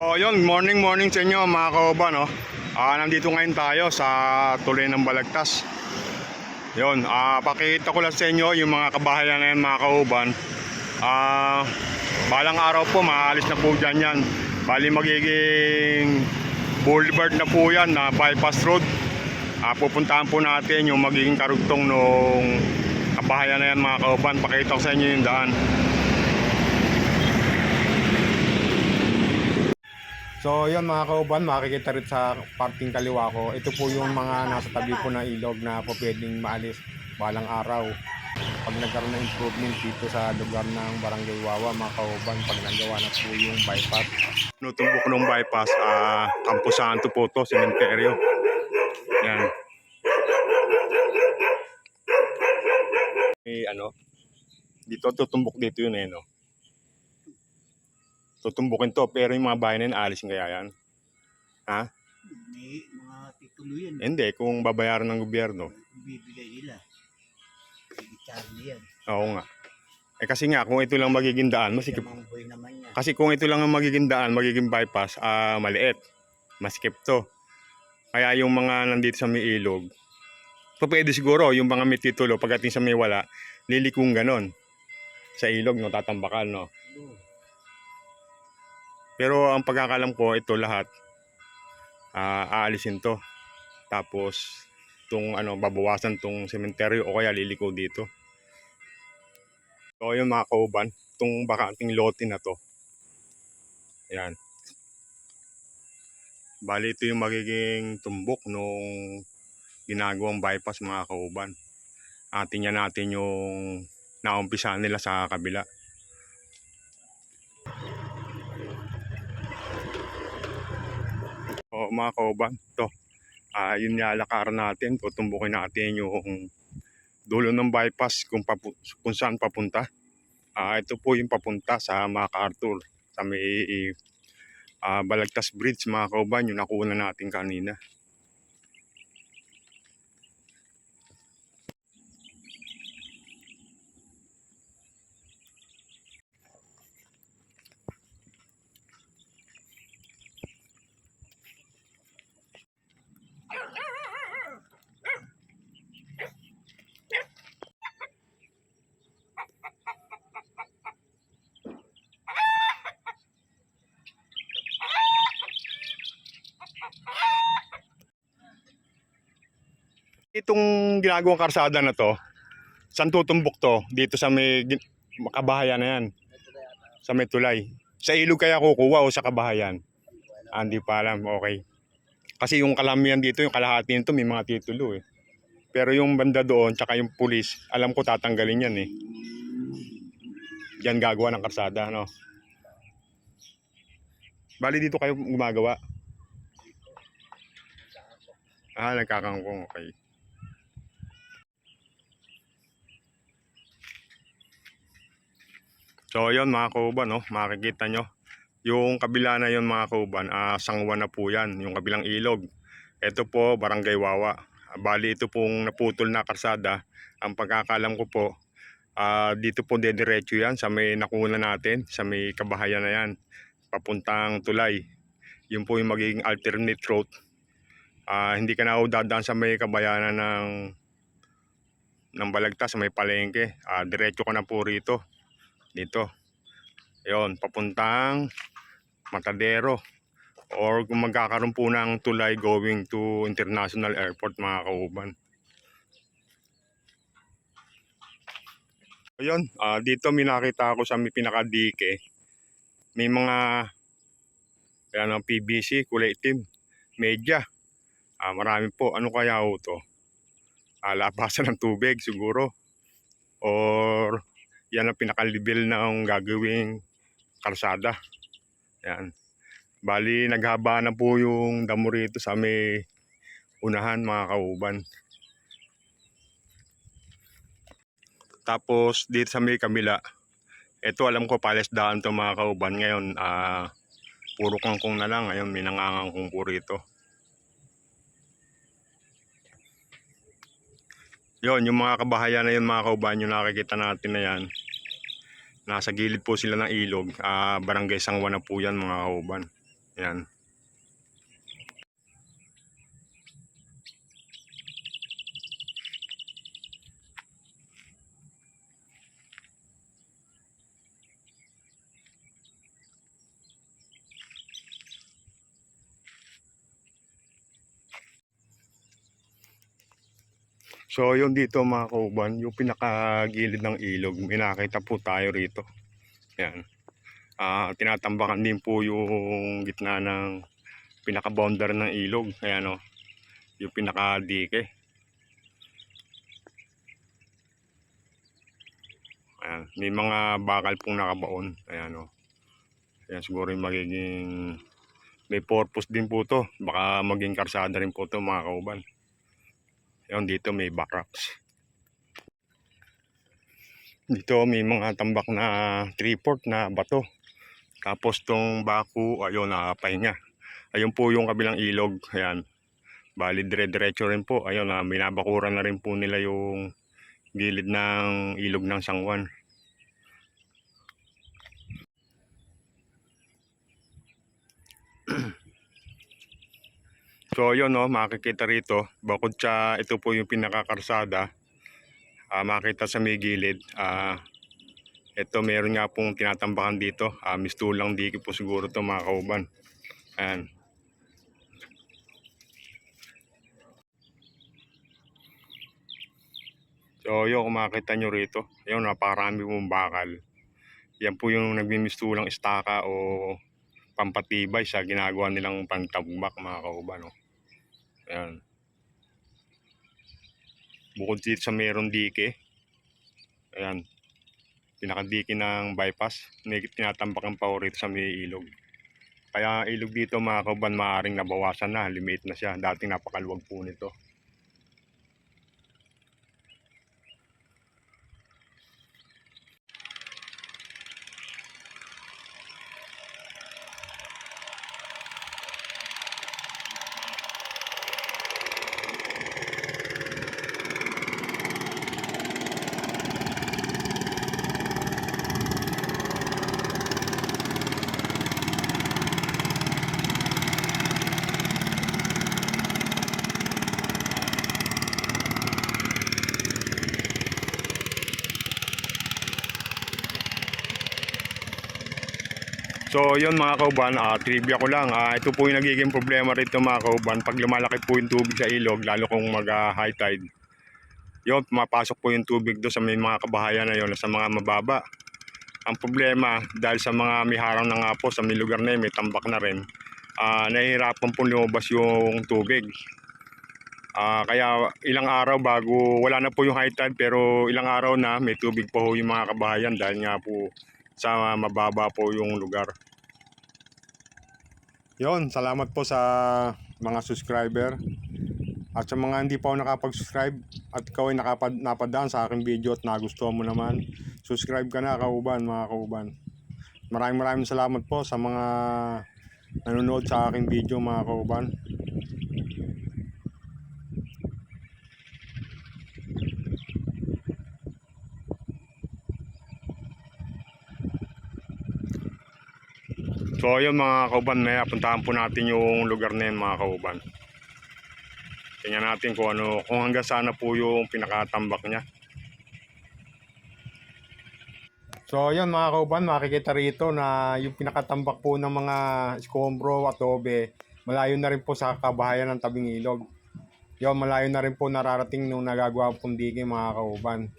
Oh, yun, morning morning sa inyo mga kauban, no. Ah, nandito ngayon tayo sa tuloy ng Balagtas. Yun, ah, pakita ko lang sa inyo yung mga kabahayan na yan mga kauban. Ah, balang araw po, maalis na po dyan yan. Bali magiging boulevard na po yan na bypass road. Ah, pupuntahan po natin yung magiging karugtong nung kabahayan na yan mga kauban. Pakita ko sa inyo yung daan. So yun mga kauban, makikita rin sa parting kaliwa ko. Ito po yung mga nasa tabi po na ilog na po pwedeng maalis balang araw. Pag nagkaroon ng improvement dito sa lugar ng Barangay Wawa, mga kauban, pag nagawa na po yung bypass. Nutumbok ng bypass, ah, Campo Santo po to, sementeryo. Yan. May ano, dito tutumbok dito yun eh, no? Tutumbukin to pero yung mga bahay na yun alisin kaya yan? May mga titulo yan. hindi kung babayaran ng gobyerno. Bibigay nila. Charlie yan. oo nga. Eh kasi nga kung ito lang magiging daan masikip kasi kung ito lang ang magiging daan magiging bypass ah maliit. Masikip to. Kaya yung mga nandito sa may ilog pa pwede siguro yung mga may titulo pagdating sa may wala lilikong ganon. Sa ilog no tatambakan no? Oo. Pero ang pagkakalam ko, ito lahat, ah, aalisin to. Tapos, tung ano, babawasan tong sementeryo o kaya liliko dito. So, yun mga kauban, itong bakanting lote na to. Ayan. Bali, ito yung magiging tumbok nung ginagawang bypass mga kauban. Atin yan natin yung naumpisahan nila sa kabila. Mga kauban, to. Ah, yun nga lakaran natin, tutumbukin natin yung dulo ng bypass kung, papu- kung saan papunta. Ah, ito po yung papunta sa MacArthur, sa may ah, Balagtas Bridge mga kauban, yung nakuha natin kanina. Itong ginagawang karsada na to, saan tutumbok to? Dito sa may kabahayan na yan, sa may tulay. Sa ilog kaya kukuha o sa kabahayan? Ah, hindi pa alam, okay. Kasi yung kalamihan dito, yung kalahati nito, may mga titulo eh. Pero yung banda doon, tsaka yung pulis, alam ko tatanggalin yan eh. Yan gagawa ng karsada, no? Bali dito kayo gumagawa? Ah, nagkakangkong, okay. So yun mga kauban, no? makikita nyo. Yung kabila na yun mga kauban, ah, sangwa na po yan, yung kabilang ilog. Ito po, Barangay Wawa. Ah, Bali ito pong naputol na karsada. Ang pagkakalam ko po, ah, dito po dediretso yan sa may nakuna natin, sa may kabahayan na yan. Papuntang tulay. Yun po yung magiging alternate route. Ah, hindi ka na ho dadaan sa may kabayanan ng ng Balagtas, sa may palengke. Ah, diretso ka na po rito dito. Yon, papuntang Matadero. Or kung magkakaroon po ng tulay going to International Airport mga kauban. Ayun, ah, dito may nakita ako sa may pinakadike. May mga ano, PVC, kulay itim, media. Ah, marami po. Ano kaya ho to? Ah, labasan ng tubig siguro. Or yan ang pinaka-level ng gagawing kalsada. Yan. Bali, naghaba na po yung damo rito sa may unahan mga kauban. Tapos dito sa may kabila, ito alam ko palesdaan to mga kauban. Ngayon, ah puro kangkong na lang. Ngayon, may nangangangkong po rito. Yon, yung mga kabahayan na yun mga kauban, yung nakikita natin na yan. Nasa gilid po sila ng ilog. Ah, barangay Sangwa na po yan mga kauban. Ayan. So yun dito mga kauban, yung pinakagilid ng ilog, may nakita po tayo rito. Yan. Ah, tinatambakan din po yung gitna ng pinaka-boundary ng ilog. Ayan o, yung pinaka-dike. Ayan, may mga bakal pong nakabaon. Ayan o. Ayan siguro yung magiging may purpose din po to. Baka maging karsada rin po to mga kauban. Ayan, dito may barracks. Dito may mga tambak na three-port na bato. Tapos tong baku, ayun, nakapahinga. Ayun po yung kabilang ilog. Ayan. Bali, dire-diretso rin po. Ayun, na binabakuran na rin po nila yung gilid ng ilog ng Sangwan. So yun no, makikita rito, bakod sa ito po yung pinakakarsada, ah makita sa may gilid, ah ito meron nga pong tinatambakan dito, ah mistulang diki po siguro to mga kauban. Ayan. So yun, kung makita nyo rito, yun, napakarami pong bakal. Yan po yung nagmimistulang istaka o pampatibay sa ginagawa nilang pangtagbak mga kauban. No? Ayan. Bukod dito sa meron dike. Ayan. Pinakadike ng bypass. May tinatambakan pa ho rito sa may ilog. Kaya ilog dito mga kauban maaaring nabawasan na. Limit na siya. Dating napakaluwag po nito. So yun mga kauban, ah, trivia ko lang. Ah, ito po yung nagiging problema rito mga kauban. Pag lumalaki po yung tubig sa ilog, lalo kung mag ah, high tide. Yun, pumapasok po yung tubig doon sa may mga kabahayan na yun, sa mga mababa. Ang problema, dahil sa mga may harang na nga po, sa may lugar na yun, may tambak na rin, ah, nahihirapan po lumabas yung tubig. Ah, kaya ilang araw bago, wala na po yung high tide, pero ilang araw na may tubig po yung mga kabahayan dahil nga po sa mababa po yung lugar. Yon, salamat po sa mga subscriber. At sa mga hindi pa ako nakapag-subscribe at ikaw ay nakapad, napadaan sa aking video at nagustuhan mo naman, subscribe ka na kauban mga kauban. Maraming maraming salamat po sa mga nanonood sa aking video mga kauban. So ayun mga kauban, may puntahan po natin yung lugar na yun mga kauban. Tingnan natin kung ano, kung hanggang sana po yung pinakatambak niya. So ayun mga kauban, makikita rito na yung pinakatambak po ng mga skombro at adobe, malayo na rin po sa kabahayan ng tabing ilog. Yun, malayo na rin po nararating nung nagagawa pong digi mga kauban.